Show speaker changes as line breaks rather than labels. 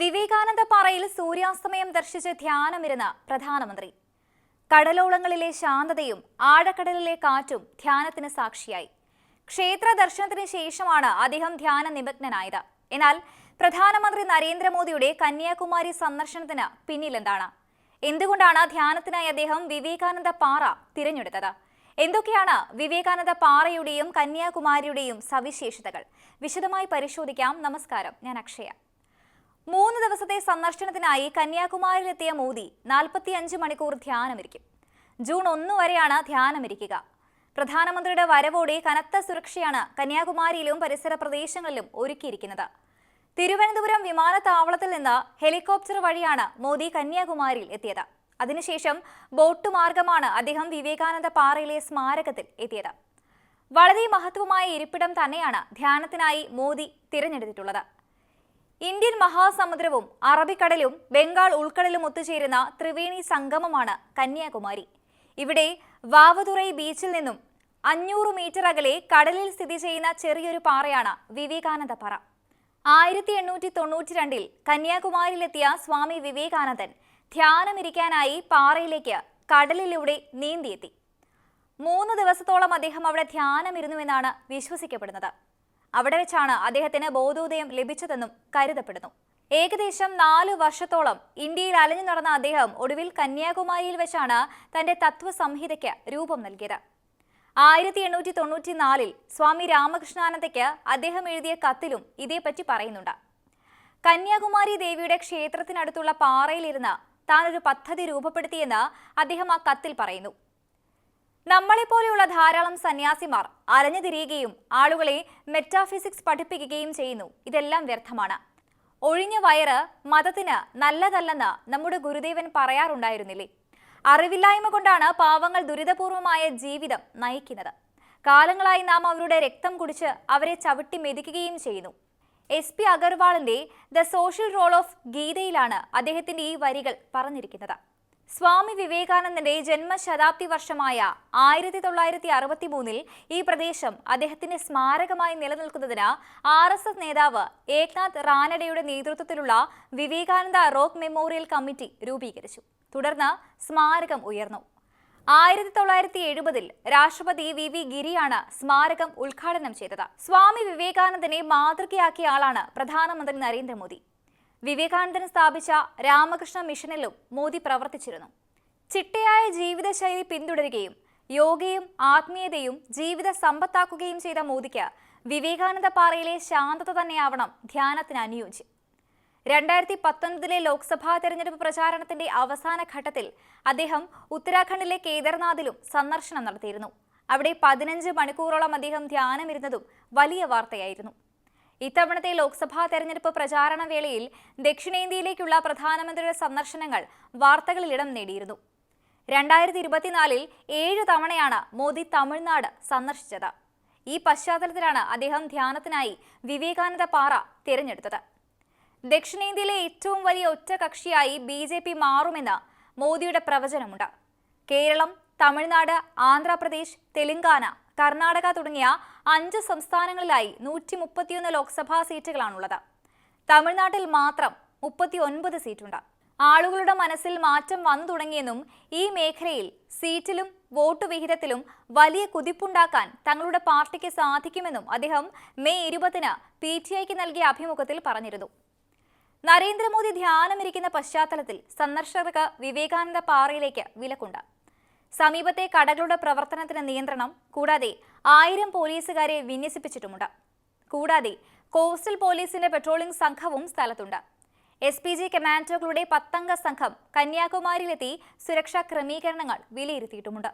വിവേകാനന്ദ പാറയിൽ സൂര്യാസ്തമയം ദർശിച്ച് ധ്യാനമിരുന്ന പ്രധാനമന്ത്രി. കടലോളങ്ങളിലെ ശാന്തതയും ആഴക്കടലിലെ കാറ്റും ധ്യാനത്തിന് സാക്ഷിയായി. ക്ഷേത്ര ദർശനത്തിന് ശേഷമാണ് അദ്ദേഹം ധ്യാന നിമഗ്നനായത്. എന്നാൽ പ്രധാനമന്ത്രി നരേന്ദ്രമോദിയുടെ കന്യാകുമാരി സന്ദർശനത്തിന് പിന്നിലെന്താണ്? എന്തുകൊണ്ടാണ് ധ്യാനത്തിനായി അദ്ദേഹം വിവേകാനന്ദ പാറ തിരഞ്ഞെടുത്തത്? എന്തൊക്കെയാണ് വിവേകാനന്ദ പാറയുടെയും കന്യാകുമാരിയുടെയും സവിശേഷതകൾ? വിശദമായി പരിശോധിക്കാം. നമസ്കാരം. ഞാൻ അക്ഷയ. മൂന്ന് ദിവസത്തെ സന്ദർശനത്തിനായി കന്യാകുമാരിയിലെത്തിയ മോദി നാൽപ്പത്തിയഞ്ച് മണിക്കൂർ ധ്യാനമിരിക്കും. ജൂൺ ഒന്ന് വരെയാണ് ധ്യാനമിരിക്കുക. പ്രധാനമന്ത്രിയുടെ വരവോടെ കനത്ത സുരക്ഷയാണ് കന്യാകുമാരിയിലും പരിസര പ്രദേശങ്ങളിലും ഒരുക്കിയിരിക്കുന്നത്. തിരുവനന്തപുരം വിമാനത്താവളത്തിൽ നിന്ന് ഹെലികോപ്റ്റർ വഴിയാണ് മോദി കന്യാകുമാരിയിൽ എത്തിയത്. അതിനുശേഷം ബോട്ട് മാർഗമാണ് അദ്ദേഹം വിവേകാനന്ദ പാറയിലെ സ്മാരകത്തിൽ എത്തിയത്. വളരെ മഹത്വമായ ഇരിപ്പിടം തന്നെയാണ് ധ്യാനത്തിനായി മോദി തിരഞ്ഞെടുത്തിട്ടുള്ളത്. ഇന്ത്യൻ മഹാസമുദ്രവും അറബിക്കടലും ബംഗാൾ ഉൾക്കടലും ഒത്തുചേരുന്ന ത്രിവേണി സംഗമമാണ് കന്യാകുമാരി. ഇവിടെ വാവതുറൈ ബീച്ചിൽ നിന്നും അഞ്ഞൂറ് മീറ്റർ അകലെ കടലിൽ സ്ഥിതി ചെയ്യുന്ന ചെറിയൊരു പാറയാണ് വിവേകാനന്ദ പാറ. ആയിരത്തി എണ്ണൂറ്റി തൊണ്ണൂറ്റി രണ്ടിൽ കന്യാകുമാരിയിലെത്തിയ സ്വാമി വിവേകാനന്ദൻ ധ്യാനമിരിക്കാനായി പാറയിലേക്ക് കടലിലൂടെ നീന്തിയെത്തി. മൂന്ന് ദിവസത്തോളം അദ്ദേഹം അവിടെ ധ്യാനമിരുന്നുവെന്നാണ് വിശ്വസിക്കപ്പെടുന്നത്. അവിടെ വെച്ചാണ് അദ്ദേഹത്തിന് ബോധോദയം ലഭിച്ചതെന്നും കരുതപ്പെടുന്നു. ഏകദേശം നാല് വർഷത്തോളം ഇന്ത്യയിൽ അലഞ്ഞു നടന്ന അദ്ദേഹം ഒടുവിൽ കന്യാകുമാരിയിൽ വെച്ചാണ് തന്റെ തത്വസംഹിതയ്ക്ക് രൂപം നൽകിയത്. ആയിരത്തി എണ്ണൂറ്റി തൊണ്ണൂറ്റി നാലിൽ സ്വാമി രാമകൃഷ്ണാനന്ദയ്ക്ക് അദ്ദേഹം എഴുതിയ കത്തിലും ഇതേപ്പറ്റി പറയുന്നുണ്ട്. കന്യാകുമാരി ദേവിയുടെ ക്ഷേത്രത്തിനടുത്തുള്ള പാറയിലിരുന്ന് താനൊരു പദ്ധതി രൂപപ്പെടുത്തിയെന്ന് അദ്ദേഹം ആ കത്തിൽ പറയുന്നു. നമ്മളെപ്പോലെയുള്ള ധാരാളം സന്യാസിമാർ അലഞ്ഞു തിരിയുകയും ആളുകളെ മെറ്റാഫിസിക്സ് പഠിപ്പിക്കുകയും ചെയ്യുന്നു. ഇതെല്ലാം വ്യർത്ഥമാണ്. ഒഴിഞ്ഞ വയറ് മതത്തിന് നല്ലതല്ലെന്ന് നമ്മുടെ ഗുരുദേവൻ പറയാറുണ്ടായിരുന്നില്ലേ? അറിവില്ലായ്മ കൊണ്ടാണ് പാവങ്ങൾ ദുരിതപൂർവമായ ജീവിതം നയിക്കുന്നത്. കാലങ്ങളായി നാം അവരുടെ രക്തം കുടിച്ച് അവരെ ചവിട്ടി മെതിക്കുകയും ചെയ്യുന്നു. എസ് പി അഗർവാളിന്റെ ദ സോഷ്യൽ റോൾ ഓഫ് ഗീതയിലാണ് അദ്ദേഹത്തിന്റെ ഈ വരികൾ പറഞ്ഞിരിക്കുന്നത്. സ്വാമി വിവേകാനന്ദന്റെ ജന്മശതാബ്ദി വർഷമായ ആയിരത്തി തൊള്ളായിരത്തി അറുപത്തി മൂന്നിൽ ഈ പ്രദേശം അദ്ദേഹത്തിന്റെ സ്മാരകമായി നിലനിൽക്കുന്നതിന് ആർ എസ് എസ് നേതാവ് ഏക്നാഥ് റാനഡയുടെ നേതൃത്വത്തിലുള്ള വിവേകാനന്ദ റോക്ക് മെമ്മോറിയൽ കമ്മിറ്റി രൂപീകരിച്ചു. തുടർന്ന് സ്മാരകം ഉയർന്നു. ആയിരത്തി തൊള്ളായിരത്തി എഴുപതിൽ രാഷ്ട്രപതി വി വി ഗിരിയാണ് സ്മാരകം ഉദ്ഘാടനം ചെയ്തത്. സ്വാമി വിവേകാനന്ദനെ മാതൃകയാക്കിയ ആളാണ് പ്രധാനമന്ത്രി നരേന്ദ്രമോദി. വിവേകാനന്ദൻ സ്ഥാപിച്ച രാമകൃഷ്ണ മിഷനിലും മോദി പ്രവർത്തിച്ചിരുന്നു. ചിട്ടയായ ജീവിതശൈലി പിന്തുടരുകയും യോഗയും ആത്മീയതയും ജീവിത സമ്പത്താക്കുകയും ചെയ്ത മോദിക്ക് വിവേകാനന്ദ പാറയിലെ ശാന്തത തന്നെയാവണം ധ്യാനത്തിന് അനുയോജ്യം. രണ്ടായിരത്തി പത്തൊൻപതിലെ ലോക്സഭാ തെരഞ്ഞെടുപ്പ് പ്രചാരണത്തിന്റെ അവസാന ഘട്ടത്തിൽ അദ്ദേഹം ഉത്തരാഖണ്ഡിലെ കേദർനാഥിലും സന്ദർശനം നടത്തിയിരുന്നു. അവിടെ പതിനഞ്ച് മണിക്കൂറോളം അദ്ദേഹം ധ്യാനമിരുന്നതും വലിയ വാർത്തയായിരുന്നു. ഇത്തവണത്തെ ലോക്സഭാ തെരഞ്ഞെടുപ്പ് പ്രചാരണ വേളയിൽ ദക്ഷിണേന്ത്യയിലേക്കുള്ള പ്രധാനമന്ത്രിയുടെ സന്ദർശനങ്ങൾ വാർത്തകളിലിടം നേടിയിരുന്നു. രണ്ടായിരത്തി ഇരുപത്തിനാലിൽ ഏഴ് തവണയാണ് മോദി തമിഴ്നാട് സന്ദർശിച്ചത്. ഈ പശ്ചാത്തലത്തിലാണ് അദ്ദേഹം ധ്യാനത്തിനായി വിവേകാനന്ദ പാറ തിരഞ്ഞെടുത്തത്. ദക്ഷിണേന്ത്യയിലെ ഏറ്റവും വലിയ ഒറ്റകക്ഷിയായി ബി ജെ പി മാറുമെന്ന് മോദിയുടെ പ്രവചനമുണ്ട്. കേരളം തമിഴ്നാട് ആന്ധ്രാപ്രദേശ് തെലങ്കാന കർണാടക തുടങ്ങിയ അഞ്ച് സംസ്ഥാനങ്ങളിലായി നൂറ്റി മുപ്പത്തിയൊന്ന് ലോക്സഭാ സീറ്റുകളാണുള്ളത്. തമിഴ്നാട്ടിൽ മാത്രം മുപ്പത്തി ഒൻപത് സീറ്റുണ്ട്. ആളുകളുടെ മനസ്സിൽ മാറ്റം വന്നു തുടങ്ങിയെന്നും ഈ മേഖലയിൽ സീറ്റിലും വോട്ട് വിഹിതത്തിലും വലിയ കുതിപ്പുണ്ടാക്കാൻ തങ്ങളുടെ പാർട്ടിക്ക് സാധിക്കുമെന്നും അദ്ദേഹം മെയ് ഇരുപതിന് പി ടി ഐക്ക് നൽകിയ അഭിമുഖത്തിൽ പറഞ്ഞിരുന്നു. നരേന്ദ്രമോദി ധ്യാനമിരിക്കുന്ന പശ്ചാത്തലത്തിൽ സന്ദർശകർക്ക് വിവേകാനന്ദ പാറയിലേക്ക് വിലക്കുണ്ട്. സമീപത്തെ കടകളുടെ പ്രവർത്തനത്തിന് നിയന്ത്രണം കൂടാതെ ആയിരം പോലീസുകാരെ വിന്യസിപ്പിച്ചിട്ടുമുണ്ട്. കൂടാതെ കോസ്റ്റൽ പോലീസിന്റെ പെട്രോളിംഗ് സംഘവും സ്ഥലത്തുണ്ട്. എസ് പി ജി കമാൻഡോകളുടെ പത്തംഗ സംഘം കന്യാകുമാരിയിലെത്തി സുരക്ഷാ ക്രമീകരണങ്ങൾ വിലയിരുത്തിയിട്ടുമുണ്ട്.